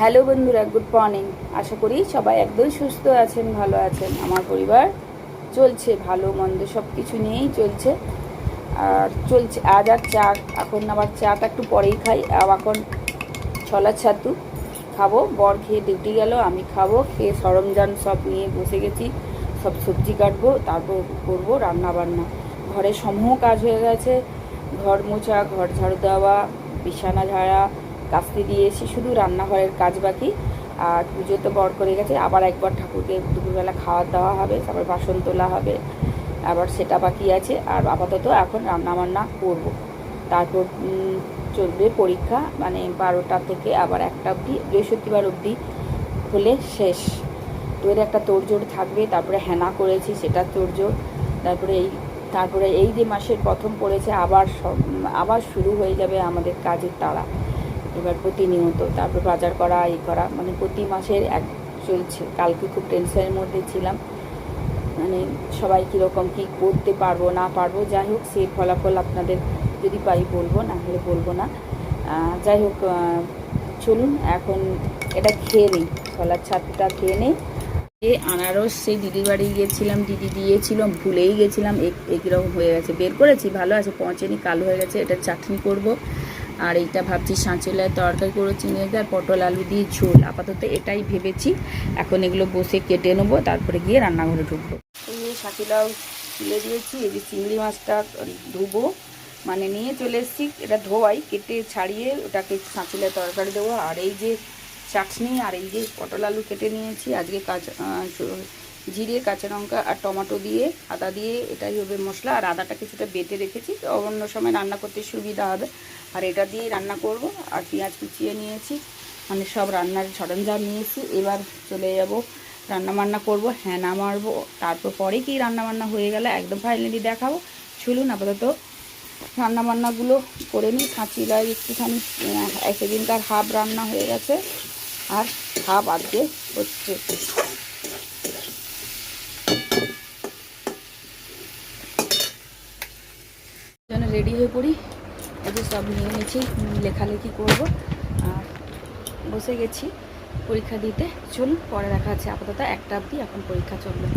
Hello বন্ধুরা, good morning. আশা করি সবাই একদম সুস্থ আছেন, ভালো আছেন। আমার পরিবার চলছে ভালো, মন্দ সব কিছু নিয়েই চলছে। আর চলছে, আজ আর চা, এখন আবার চাটা একটু পরেই খাই। এখন ছলা ছাতু খাব, বর খেয়ে ডিউটি গেল, আমি খাব, খেয়ে সরঞ্জাম সব নিয়ে বসে গেছি। সব সবজি কাটবো, তারপর করব রান্না বান্না ঘরে সমূহ কাজ হয়ে গেছে। ঘর মোছা, ঘর ঝাড়ু দেওয়া, বিছানা ঝাড়া কাস্তে দিয়েছি শুধু রান্নাঘরের কাজ বাকি, আর পুজো তো বর করে গেছে, আবার একবার ঠাকুরকে দুপুরবেলা খাওয়া দেওয়া হবে, তারপর বাসন তোলা হবে, আবার সেটা বাকি আছে, আর আপাতত এখন রান্না বান্না করব। তারপর চলবে পরীক্ষা মানে বারোটা থেকে আবার একটা অবধি, বৃহস্পতিবার অবধি হলে শেষ। তো এর একটা তোড়জোড় থাকবে, তারপরে হেনা করেছি সেটা তোড়জোড়, তারপরে এই তারপরে এই যে মাসের প্রথম পড়েছে, আবার আবার শুরু হয়ে যাবে আমাদের কাজের তাড়া এবার প্রতিনিয়ত তারপর বাজার করা, এই করা মানে প্রতি মাসের এক চলছে। কালকে খুব টেনশনের মধ্যে ছিলাম। মানে সবাই কীরকম কী করতে পারব, না পারব, যাই হোক, সেই ফলাফল আপনাদের যদি পাই বলব, না হলে বলব না। যাই হোক চলুন, এখন এটা খেয়ে নিই, কলার ছাতুটা খেয়ে নিই। এ আনারস, সেই দিদির বাড়ি গিয়েছিলাম, দিদি দিয়েছিল, ভুলেই গেছিলাম এক- একইরকম হয়ে গেছে। বের করেছি, ভালো আছে, পৌঁছেনি, কালো হয়ে গেছে, এটা চাটনি করব। আর এইটা ভাবছি সাঁচেলায় তরকারি করে চিনি আর পটল আলু দিয়ে ঝোল। আপাতত এটাই ভেবেছি। এখন এগুলো বসে কেটে নেব, তারপরে গিয়ে রান্নাঘরে ঢুকবো। এই যে শাকিলাও তুলে দিয়েছি, এই যে চিংড়ি মাছটা ধুবো মানে নিয়ে চলে এসেছি। এটা ধোয়াই, কেটে ছাড়িয়ে ওটাকে সাঁচিলে তরকারি দেবো। আর এই যে চাটনি আর এই যে পটল আলু কেটে নিয়েছি, আজকে স- জিরে কাঁচা লঙ্কা আর টমেটো দিয়ে আদা দিয়ে এটাই হবে মশলা। আর আদাটা কিছুটা বেটে রেখেছি। তো অন্য সময় রান্না করতে সুবিধা হবে। আর এটা দিয়ে রান্না করব। আর পেঁয়াজ কুচিয়ে নিয়েছি। মানে সব রান্নার সরঞ্জাম নিয়েছি। এবার চলে যাব রান্না বান্না করব হ্যানা মারবো। তারপর পরে কি রান্না বান্না হয়ে গেলে একদম ফাইনালি দেখাবো। চলুন আপাতত রান্না বান্নাগুলো করে নিই। কাঁচিলায় একটুখানি আহ, সেদিনকার হাফ রান্না হয়ে গেছে। আর হাফ আজকে হচ্ছে। যেন রেডি হয়ে পড়ি। এই সব নিয়ে নিয়েছি লেখালেখি করব। আর বসে গেছি পরীক্ষা দিতে। চলুন, পরে দেখা আছে আপাতত একটা অবধি, এখন পরীক্ষা চলবে।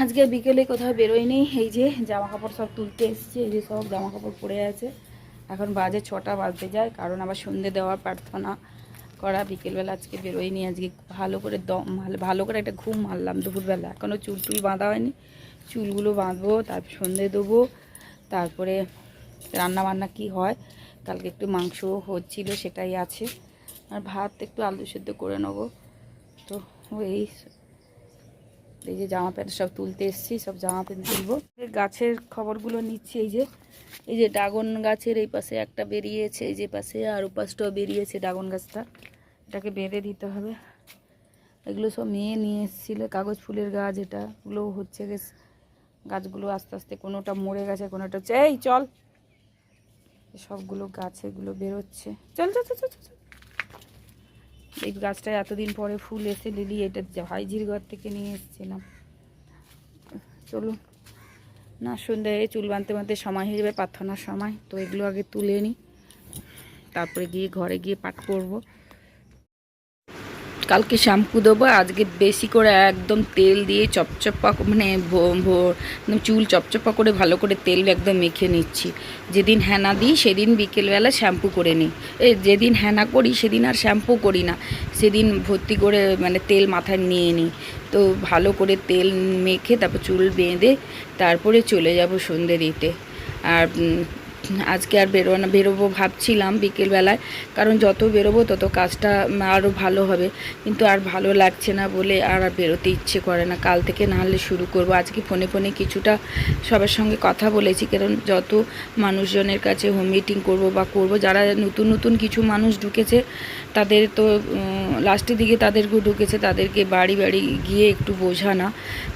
আজকে বিকেলে কোথাও বেরোয়নি এই যে জামা কাপড় সব তুলতে এসেছি, এই যে সব জামা কাপড় পরে আছে। এখন বাজে ছটা বাজতে যায়, কারণ আবার সন্ধে দেওয়ার প্রার্থনা করা। বিকেলবেলা আজকে বেরোয়নি আজকে ভালো করে দম, ভালো করে একটা ঘুম মারলাম দুপুরবেলা। এখনও চুল টুল বাঁধা হয়নি। চুলগুলো বাঁধবো, তারপর সন্ধে দেবো। তারপরে রান্না বান্না কি হয়? কালকে একটু মাংস হচ্ছিল, সেটাই আছে। আর ভাত একটু আলু সেদ্ধ করে নেব। তো এই এই যে জামা প্যান্ট সব তুলতে এসেছি, সব জামা প্যান্ট তুলবো। গাছের খবরগুলো নিচ্ছি, এই যে এই যে ড্রাগন গাছের এই পাশে একটা বেরিয়েছে, এই যে পাশে আর ওপাশটাও বেরিয়েছে ড্রাগন গাছটা। এটাকে বেঁধে দিতে হবে। এগুলো সব মেয়ে নিয়ে এসেছিল, কাগজ ফুলের গাছ এটা ওগুলো হচ্ছে গেছ। গাছগুলো আস্তে আস্তে কোনোটা মরে গেছে, কোনোটা এই চল। সবগুলো গাছেগুলো বেরোচ্ছে। চল চল চল চল চল। এই গাছটা এতদিন পরে ফুল এসে লিলি, এটা ভাইঝির ঘর থেকে নিয়ে এসেছিলাম। চলুন। না সন্ধ্যায় চুল বাঁধতে বাঁধতে সময় হয়ে যাবে, প্রার্থনার সময়। তো এগুলো আগে তুলে নিই তারপরে গিয়ে ঘরে গিয়ে পাঠ করব। কালকে শ্যাম্পু দেবো, আজকে বেশি করে একদম তেল দিয়ে চপচপা মানে একদম চুল চপচপা করে ভালো করে তেল একদম মেখে নিচ্ছি। যেদিন হেনা দিই সেদিন বিকেলবেলা শ্যাম্পু করে নিই। এই যেদিন হেনা করি সেদিন আর শ্যাম্পু করি না। সেদিন ভর্তি করে মানে তেল মাথায় নিয়ে নিই। তো ভালো করে তেল মেখে তারপর চুল বেঁধে তারপরে চলে যাব সন্ধে দিতে। আর আজকে আর বেরো না, বেরোবো ভাবছিলাম বিকেলবেলায়। কারণ যত বেরোবো তত কাজটা আরও ভালো হবে। কিন্তু আর ভালো লাগছে না বলে আর বেরোতে ইচ্ছে করে না। কাল থেকে নাহলে শুরু করব। আজকে ফোনে ফোনে কিছুটা সবার সঙ্গে কথা বলেছি। কারণ যত মানুষজনের কাছে হোম মিটিং করব বা করব, যারা নতুন নতুন কিছু মানুষ ঢুকেছে, তাদের তো লাস্টের দিকে তাদেরকে ঢুকেছে, তাদেরকে বাড়ি বাড়ি গিয়ে একটু বোঝানা,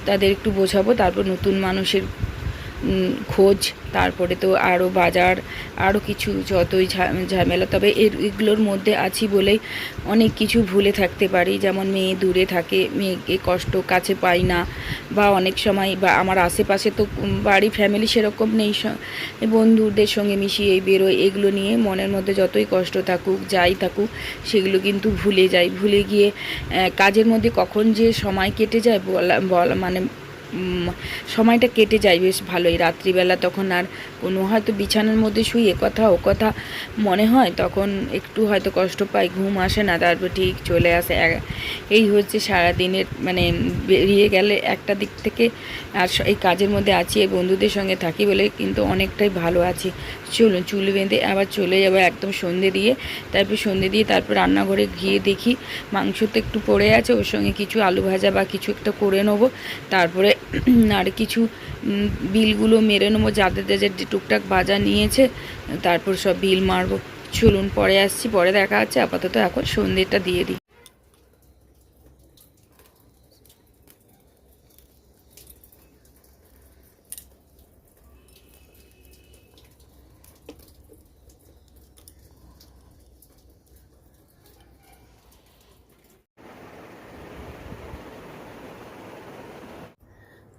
তাদের একটু বোঝাবো। তারপর নতুন মানুষের খোঁজ, তারপরে তো আরও বাজার আরও কিছু যতই ঝামেলা, তবে এর, এগুলোর মধ্যে আছি বলেই অনেক কিছু ভুলে থাকতে পারি। যেমন মেয়ে দূরে থাকে, মেয়েকে কষ্ট কাছে পাই না, বা অনেক সময় বা আমার আশেপাশে তো বাড়ি ফ্যামিলি সেরকম নেই বন্ধুদের সঙ্গে মিশিয়ে বেরোয়, এগুলো নিয়ে মনের মধ্যে যতই কষ্ট থাকুক, যাই থাকুক, সেগুলো কিন্তু ভুলে যাই। ভুলে গিয়ে কাজের মধ্যে কখন যে সময় কেটে যায় বলা বলা মানে সময়টা কেটে যায় বেশ ভালোই। রাত্রিবেলা তখন আর কোনো হয়তো বিছানার মধ্যে শুয়ে কথা ও কথা মনে হয়, তখন একটু হয়তো কষ্ট পাই ঘুম আসে না, তারপর ঠিক চলে আসে। এই হচ্ছে সারা দিনের মানে বেরিয়ে গেলে একটা দিক থেকে আর এই কাজের মধ্যে আছি, এই বন্ধুদের সঙ্গে থাকি বলে কিন্তু অনেকটাই ভালো আছি। চলুন, চুল বেঁধে আবার চলে যাব একদম সন্ধে দিয়ে। তারপর সন্ধে দিয়ে তারপর রান্নাঘরে গিয়ে দেখি মাংস তো একটু পড়ে আছে, ওর সঙ্গে কিছু আলু ভাজা বা কিছু একটা করে নেব। তারপরে আর কিছু বিলগুলো মেরে নেব, যাদের যাদের টুকটাক বাজার নিয়েছে, তারপর সব বিল মারবো। চলুন, পরে আসছি, পরে দেখা আছে আপাতত এখন সন্ধ্যেটা দিয়ে দিই।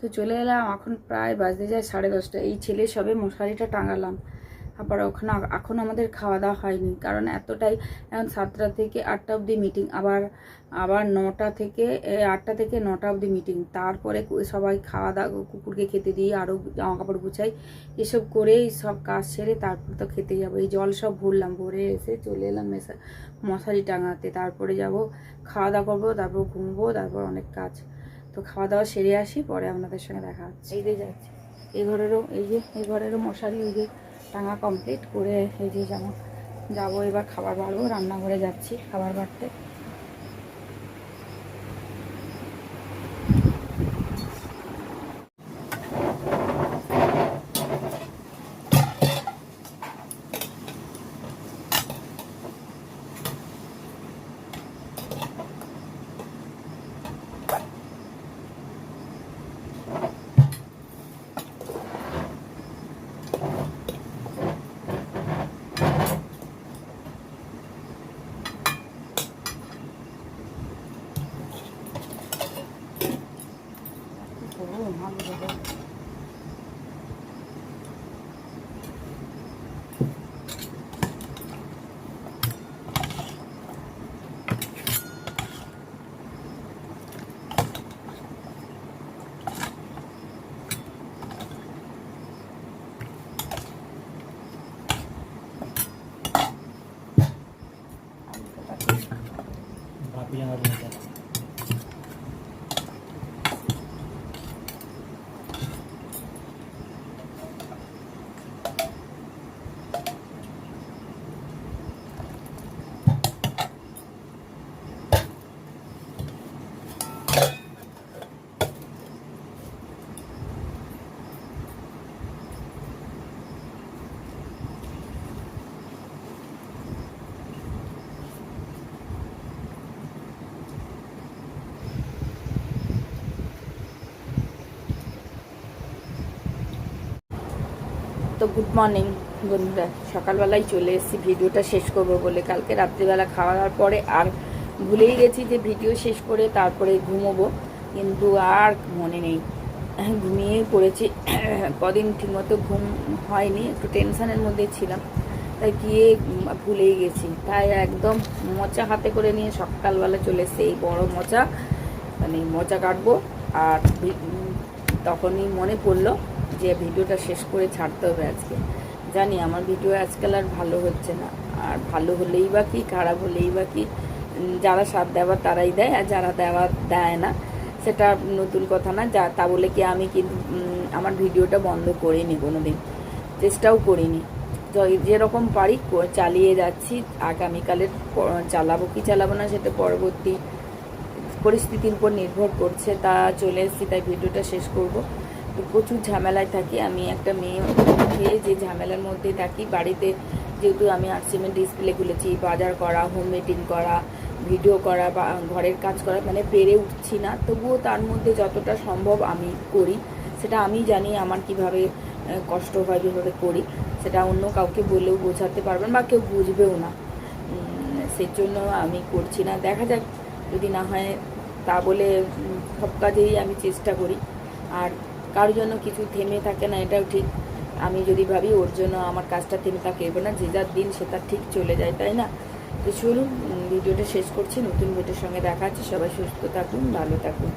তো চলে এলাম, এখন প্রায় বাজতে যায় সাড়ে দশটা। এই ছেলে সবে মশারিটা টাঙালাম। আবার ওখানে এখন আমাদের খাওয়া দাওয়া হয়নি। কারণ এতটাই এখন সাতটা থেকে আটটা অবধি মিটিং আবার আবার নটা থেকে আটটা থেকে নটা অবধি মিটিং তারপরে সবাই খাওয়া দাওয়া কুকুরকে খেতে দিই আরও জামা কাপড় গুছাই, এসব করেই সব কাজ সেরে তারপর তো খেতে যাব। এই জল সব ভরলাম, ভরে এসে চলে এলাম মেশা, মশারি টাঙাতে। তারপরে যাব, খাওয়া দাওয়া করব, তারপর ঘুমবো, তারপর অনেক কাজ। তো খাওয়া দাওয়া সেরে আসি পরে আপনাদের সঙ্গে দেখা হচ্ছে। এই যে যাচ্ছি। এই ঘরেরও এই যে এই ঘরেরও মশারি ওই যে টাঙা কমপ্লিট করে এই যে যাব যাব এবার খাবার বাড়বো রান্নাঘরে যাচ্ছি খাবার বাড়তে। bilang natin ito. তো গুড মর্নিং বন্ধুরা। সকালবেলায় চলে এসেছি, ভিডিওটা শেষ করব বলে। কালকে রাত্রিবেলা খাওয়া দাওয়ার পরে আর ভুলেই গেছি যে ভিডিও শেষ করে তারপরে ঘুমোবো। কিন্তু আর মনে নেই। ঘুমিয়ে পড়েছি। কদিন ঠিকমতো ঘুম হয়নি, একটু টেনশানের মধ্যে ছিলাম। তাই গিয়ে ভুলেই গেছি। তাই একদম মোচা হাতে করে নিয়ে সকালবেলা চলে এসেছি। এই বড় মোচা মানে মোচা কাটবো। আর তখনই মনে পড়ল যে ভিডিওটা শেষ করে ছাড়তে হবে আজকে। জানি আমার ভিডিও আজকাল আর ভালো হচ্ছে না। আর ভালো হলেই বা কি, খারাপ হলেই বা কি যারা সাথ দেওয়ার তারাই দেয়, আর যারা দেওয়া দেয় না, সেটা নতুন কথা না। যা, তা বলে কি আমি কিন্তু আমার ভিডিওটা বন্ধ করিনি কোনো দিন চেষ্টাও করিনি। যেরকম পারি চালিয়ে যাচ্ছি। আগামীকালের চালাবো কি চালাবো না সেটা পরবর্তী পরিস্থিতির উপর নির্ভর করছে, তা চলে এসেছি, তাই ভিডিওটা শেষ করব। প্রচুর ঝামেলায় থাকি। আমি একটা মেয়ে যে ঝামেলার মধ্যে থাকি, বাড়িতে যেহেতু আমি আর্টসিমেন্ট ডিসপ্লে খুলেছি, বাজার করা হোম মিটিং করা ভিডিও করা বা ঘরের কাজ করা মানে পেরে উঠছি না। তবুও তার মধ্যে যতটা সম্ভব আমি করি। সেটা আমি জানি আমার কীভাবে কষ্ট হয় যেভাবে করি। সেটা অন্য কাউকে বলেও বোঝাতে পারবেন বা কেউ বুঝবেও না। সেই জন্য আমি করছি না। দেখা যাক যদি না হয় তা বলে সব কাজেই আমি চেষ্টা করি। আর কারোর জন্য কিছু থেমে থাকে না, এটাও ঠিক। আমি যদি ভাবি ওর জন্য আমার কাজটা থেমে থাকে না যে যার দিন সে তার ঠিক চলে যায়, তাই না? তো চলুন ভিডিওটা শেষ করছি। নতুন ভিডিওর সঙ্গে দেখা সবাই সুস্থ থাকুন, ভালো থাকুন।